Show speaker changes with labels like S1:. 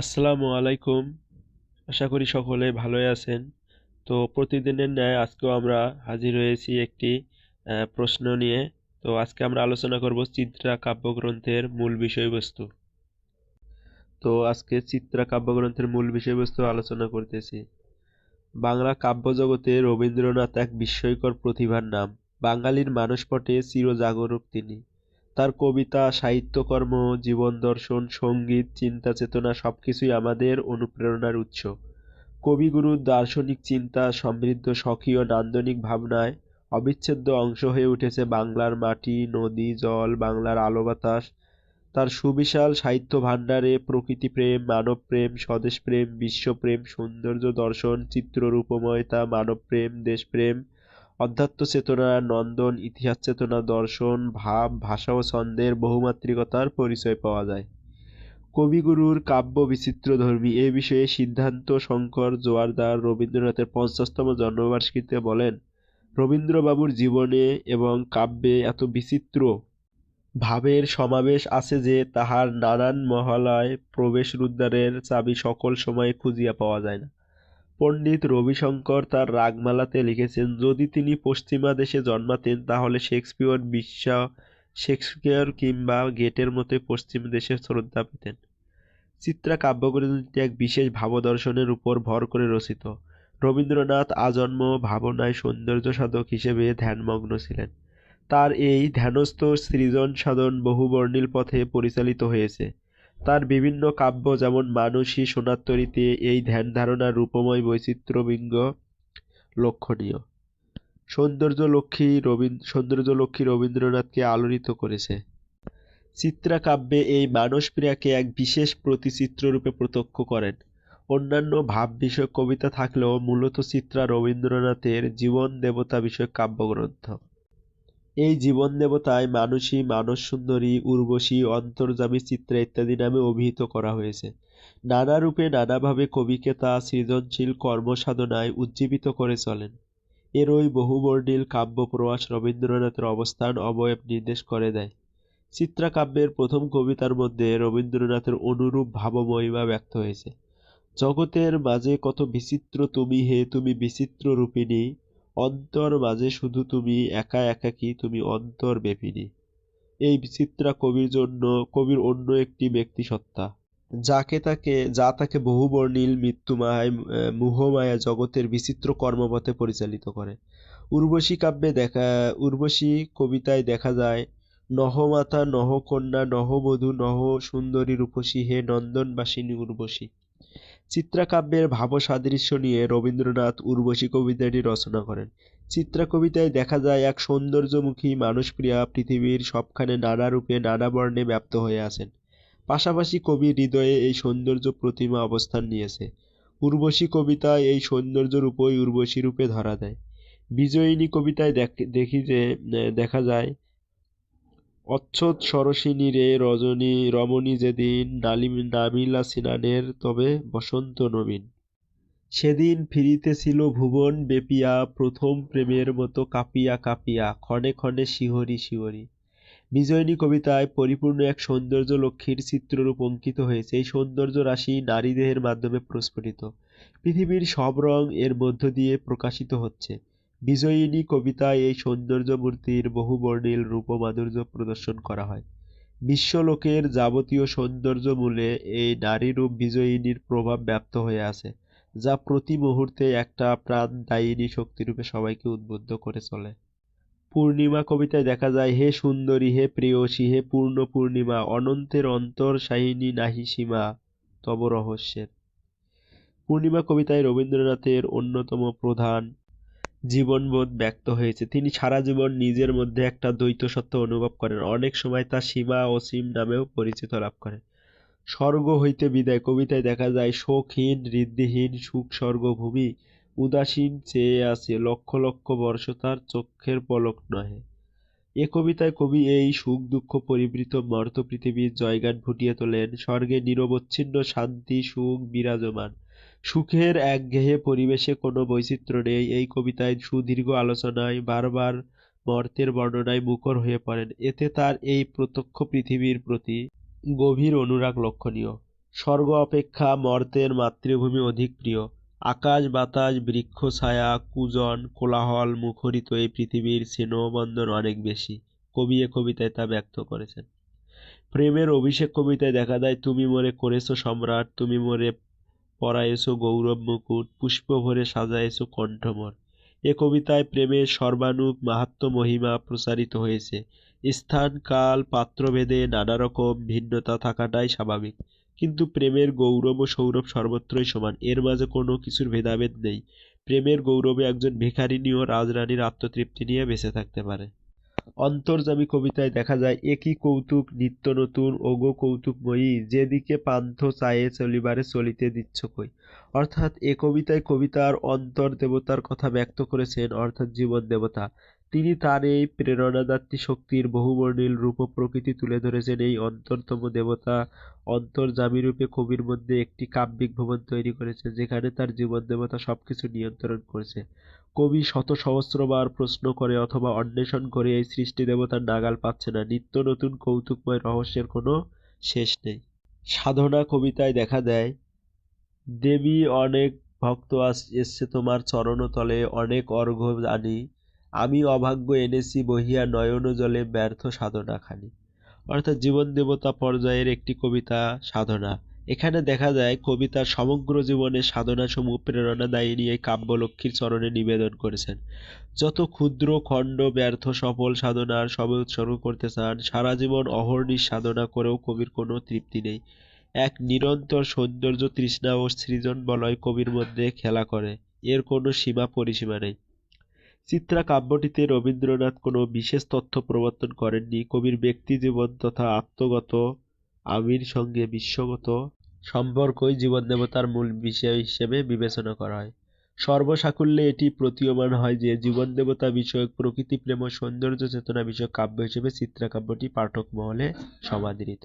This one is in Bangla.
S1: আসসালামু আলাইকুম। আশা করি সকলে ভালোই আছেন। তো প্রতিদিনের ন্যায় আজকেও আমরা হাজির হয়েছি একটি প্রশ্ন নিয়ে। তো আজকে আমরা আলোচনা করব চিত্রা কাব্যগ্রন্থের মূল বিষয়বস্তু। তো আজকে চিত্রা কাব্যগ্রন্থের মূল বিষয়বস্তু আলোচনা করতেছি। বাংলা কাব্যজগতে রবীন্দ্রনাথ এক বিস্ময়কর প্রতিভার নাম। বাঙালির মানসপটে চিরজাগরুক তিনি। তার কবিতা, সাহিত্যকর্ম, জীবন দর্শন, সংগীত, চিন্তা চেতনা সবকিছুই আমাদের অনুপ্রেরণার উৎস। কবিগুরুর দার্শনিক চিন্তা, সমৃদ্ধ স্বকীয় নান্দনিক ভাবনায় অবিচ্ছেদ্য অংশ হয়ে উঠেছে বাংলার মাটি, নদী, জল, বাংলার আলো বাতাস। তার সুবিশাল সাহিত্য ভাণ্ডারে প্রকৃতিপ্রেম মানবপ্রেম স্বদেশপ্রেম বিশ্বপ্রেম সৌন্দর্য দর্শন, চিত্ররূপময়তা মানবপ্রেম দেশপ্রেম অধ্যাত্ম চেতনা, নন্দন, ইতিহাস চেতনা, দর্শন, ভাব, ভাষা ও ছন্দের বহুমাত্রিকতার পরিচয় পাওয়া যায়। কবিগুরুর কাব্য বিচিত্রধর্মী এ বিষয়ে সিদ্ধান্ত শঙ্কর জোয়ারদার রবীন্দ্রনাথের পঞ্চাশতম জন্মবার্ষিকীতে বলেন, রবীন্দ্রবাবুর জীবনে এবং কাব্যে এত বিচিত্র ভাবের সমাবেশ আছে যে তাহার নানান মহলায় প্রবেশরুদ্বারের চাবি সকল সময়ে খুঁজিয়া পাওয়া যায় না। পণ্ডিত রবিশঙ্কর তার রাগমালাতে লিখেছেন, যদি তিনি পশ্চিমা দেশে জন্মাতেন, তাহলে শেক্সপিয়র বিশ্ব, শেক্সপিয়র কিংবা গেটের মতোই পশ্চিম দেশে শ্রদ্ধা পেতেন। চিত্রা কাব্যগ্রন্থটি এক বিশেষ ভাবদর্শনের উপর ভর করে রচিত। রবীন্দ্রনাথ আজন্ম ভাবনায় সৌন্দর্য সাধক হিসেবে ধ্যানমগ্ন ছিলেন। তার এই ধ্যানস্থ সৃজন সাধন বহুবর্ণিল পথে পরিচালিত হয়েছে। তার বিভিন্ন কাব্য যেমন মানসী সোনাত্তরীতে এই ধ্যান ধারণার রূপময় বৈচিত্র্যবিঙ্গ লক্ষণীয় সৌন্দর্য লক্ষ্মী রবীন্দ্র সৌন্দর্য লক্ষ্মী রবীন্দ্রনাথকে আলোড়িত করেছে। চিত্রাকাব্যে এই মানসপ্রিয়াকে এক বিশেষ প্রতিচিত্ররূপে প্রত্যক্ষ করেন। অন্যান্য ভাব বিষয়ক কবিতা থাকলেও মূলত চিত্রা রবীন্দ্রনাথের জীবন দেবতা বিষয়ক কাব্যগ্রন্থ। এই জীবন দেবতায় মানসী মানস সুন্দরী উর্বশী, অন্তর্যামী চিত্রা ইত্যাদি নামে অভিহিত করা হয়েছে। নানা রূপে নানাভাবে কবিকে তা সৃজনশীল কর্মসাধনায় উজ্জীবিত করে চলেন। এর ওই বহুবর্ণিল কাব্যপ্রবাস রবীন্দ্রনাথের অবস্থান অবয়ব নির্দেশ করে দেয়। চিত্রাকাব্যের প্রথম কবিতার মধ্যে রবীন্দ্রনাথের অনুরূপ ভাবমহিমা ব্যক্ত হয়েছে। জগতের মাঝে কত বিচিত্র তুমি হে, তুমি বিচিত্র রূপিণী অন্তর মাঝে শুধু তুমি একা একাকী তুমি অন্তর ব্যাপিনী। এই বিচিত্রা কবির জন্য কবির অন্য একটি ব্যক্তি সত্তা। যাকে তাকে, যা তাকে বহুবর্ণিল মৃত্যুমায় মোহমায়া জগতের বিচিত্র কর্মপথে পরিচালিত করে। উর্বশী কাব্যে দেখা, উর্বশী কবিতায় দেখা যায় নহমাতা নহকন্যা নহবধূ নহ সুন্দরী রূপসী, হে নন্দনবাসিনী উর্বশী। চিত্রাকাব্যের ভাবসাদৃশ্য নিয়ে রবীন্দ্রনাথ উর্বশী কবিতাটি রচনা করেন। চিত্রা কবিতায় দেখা যায়, এক সৌন্দর্যমুখী মানুষপ্রিয়া পৃথিবীর সবখানে নানা রূপে নানা বর্ণে ব্যপ্ত হয়ে আছেন। পাশাপাশি কবির হৃদয়ে এই সৌন্দর্য প্রতিমা অবস্থান নিয়েছে। উর্বশী কবিতায় এই সৌন্দর্য রূপই উর্বশী রূপে ধরা দেয়। বিজয়িনী কবিতায় দেখি যে দেখা যায় অচ্ছদ সরসিনী রে রজনী, রমণী যেদিন নামিলা সিনানের তবে বসন্ত নবীন। সেদিন ফিরিতেছিল ভুবন বেপিয়া, প্রথম প্রেমের মতো কাঁপিয়া কাঁপিয়া, ক্ষণে ক্ষণে শিহরি শিহরি। বিজয়িনী কবিতায় পরিপূর্ণ এক সৌন্দর্য লক্ষ্মীর চিত্ররূপ অঙ্কিত হয়েছে। এই সৌন্দর্য রাশি নারী দেহের মাধ্যমে প্রস্ফুটিত। পৃথিবীর সব রং এর মধ্য দিয়ে প্রকাশিত হচ্ছে। বিজয়িনী কবিতায় এই সৌন্দর্য মূর্তির বহুবর্ণিল রূপমাধুর্য প্রদর্শন করা হয়। বিশ্বলোকের যাবতীয় সৌন্দর্য মূলে এই নারীরূপ বিজয়িনীর প্রভাব ব্যপ্ত হয়ে আছে, যা প্রতি মুহূর্তে একটা প্রাণদায়িনী শক্তিরূপে সবাইকে উদ্বুদ্ধ করে চলে। পূর্ণিমা কবিতায় দেখা যায়, হে সুন্দরী, হে প্রেয়সী, হে পূর্ণ পূর্ণিমা, অনন্তের অন্তর সাহিনী নাহি সীমা, তব রহস্যের। পূর্ণিমা কবিতায় রবীন্দ্রনাথের অন্যতম প্রধান জীবনবোধ ব্যক্ত হয়েছে। তিনি সারা জীবন নিজের মধ্যে একটা দ্বৈত সত্য অনুভব করেন। অনেক সময় তা সীমা অসীম নামেও পরিচিত লাভ করেন। স্বর্গ হইতে বিদায়, কবিতায় দেখা যায়, শোকহীন ঋদ্ধিহীন সুখ স্বর্গভূমি উদাসীন চেয়ে আছে, লক্ষ লক্ষ বর্ষ তার চক্ষের পলক নহে। এ কবিতায় কবি এই সুখ, দুঃখ, পরিবৃত, মর্ত পৃথিবীর জয়গান ফুটিয়ে তোলেন। স্বর্গে নিরবচ্ছিন্ন শান্তি, সুখ, বিরাজমান। সুখের একঘেয়ে পরিবেশে কোনো বৈচিত্র্য নেই। এই কবিতায় সুদীর্ঘ আলোচনায় বারবার মর্তের বর্ণনায় মুখর হয়ে পড়েন। এতে তার এই প্রত্যক্ষ পৃথিবীর প্রতি গভীর অনুরাগ লক্ষণীয়। স্বর্গ অপেক্ষা মর্তের মাতৃভূমি অধিক প্রিয়। আকাশ, বাতাস, বৃক্ষ, ছায়া, কুজন, কোলাহল মুখরিত এই পৃথিবীর স্নেহবন্ধন অনেক বেশি। কবি এ কবিতায় তা ব্যক্ত করেছেন। প্রেমের অভিষেক কবিতায় দেখা যায়, তুমি মোরে করেছ সম্রাট, তুমি মোরে পরায়েছো গৌরব মুকুট, পুষ্প ভরে কণ্ঠমর। এ কবিতায় প্রেমের সর্বানুক মাহাত্ম মহিমা প্রচারিত হয়েছে। স্থান, কাল, পাত্রভেদে নানা রকম ভিন্নতা থাকাটাই স্বাভাবিক। কিন্তু প্রেমের গৌরব ও সৌরভ সর্বত্রই সমান, এর মাঝে কোনো কিছুর ভেদাভেদ নেই। প্রেমের গৌরবে একজন ভিখারিনীও রাজরানীর আত্মতৃপ্তি নিয়ে বেঁচে থাকতে পারে। অন্তর্যামী কবিতায় দেখা যায়, একই কৌতুক নিত্য নতুন, ওগো কৌতুকময়ী, যেদিকে পান্থ চায়ে চলিবারে চলিতে দিচ্ছ কই অর্থাৎ এ কবিতায় কবিতার অন্তর দেবতার কথা ব্যক্ত করেছেন, অর্থাৎ জীবন দেবতা। তিনি তার এই প্রেরণাদাত্রী শক্তির বহুবর্ণিল রূপ প্রকৃতি তুলে ধরেছেন এই অন্তরতম দেবতা অন্তর্যামী রূপে কবির মধ্যে একটি কাব্যিক ভুবন তৈরি করেছে, যেখানে তার জীবন দেবতা সবকিছু নিয়ন্ত্রণ করছে। কবি শত সহস্রবার প্রশ্ন করে অথবা অন্বেষণ করে এই সৃষ্টি দেবতার নাগাল পাচ্ছে না। নিত্য নতুন কৌতুকময় রহস্যের কোনো শেষ নেই। সাধনা কবিতায় দেখা দেয়, দেবী অনেক ভক্ত আস- এসছে তোমার চরণতলে অনেক অর্ঘ্য আনি। আমি অভাগ্য এনেছি বহিয়া নয়ন জলে ব্যর্থ সাধনা খানি অর্থাৎ জীবন দেবতা পর্যায়ের একটি কবিতা সাধনা। এখানে দেখা যায় কবিতার সমগ্র জীবনের সাধনাসমূহ প্রেরণাদায়িনী এই কাব্যলক্ষ্মীর চরণে নিবেদন করেছেন। যত ক্ষুদ্র, খণ্ড, ব্যর্থ, সফল সাধনার সবে উৎসর্গ করতে চান, সারা জীবন অহর্নিশ সাধনা করেও কবির কোনো তৃপ্তি নেই। এক নিরন্তর সৌন্দর্য তৃষ্ণা ও সৃজন বলয় কবির মধ্যে খেলা করে, এর কোনো সীমা পরিসীমা নেই। চিত্রা কাব্যটিতে রবীন্দ্রনাথ কোনো বিশেষ তথ্য প্রবর্তন করেননি। কবির ব্যক্তি জীবন তথা আত্মগত আমির সঙ্গে বিশ্বগত সম্পর্কই জীবন দেবতার মূল বিষয় হিসেবে বিবেচনা করা হয়। সর্বসাকুল্যে এটি প্রতীয়মান হয় যে জীবন দেবতা বিষয়ক প্রকৃতি, প্রেম ও সৌন্দর্য চেতনা বিষয়ক কাব্য হিসেবে চিত্রা কাব্যটি পাঠক মহলে সমাদৃত।